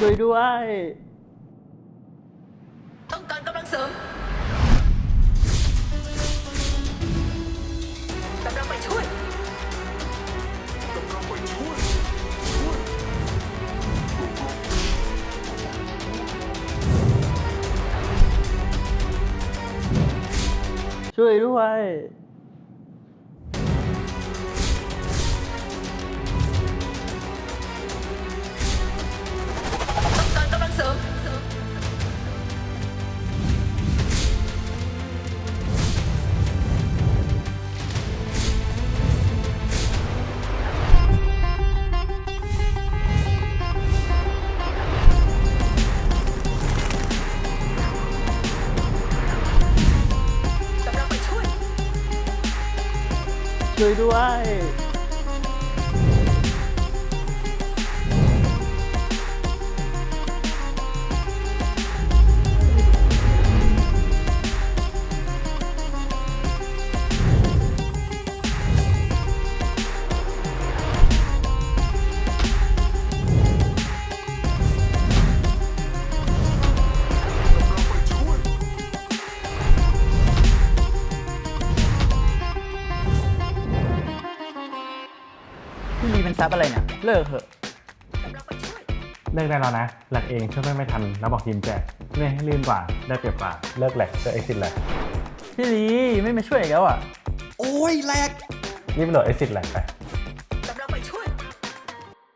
ช่วยด้วย ต้องการกำลังเสริมกำลังไปช่วยช่วยด้วยต้อง ช่วยด้วย พี่ลีเป็นซับอะไรเนี่ย เลิกเถอะกำลังไปช่วยเลิกได้แล้วนะแหลกเองช่วยไม่ไม่ทัน แล้วบอกทีมแจกเล่นให้ลื่นกว่า ได้เปรียบกว่า เลิกแหลกเจอเอ็กซิสแหลกพี่ลีไม่มาช่วยอีกแล้วอะ โอ้ยแหลกรีบโหลดเอ็กซิสแหลกไป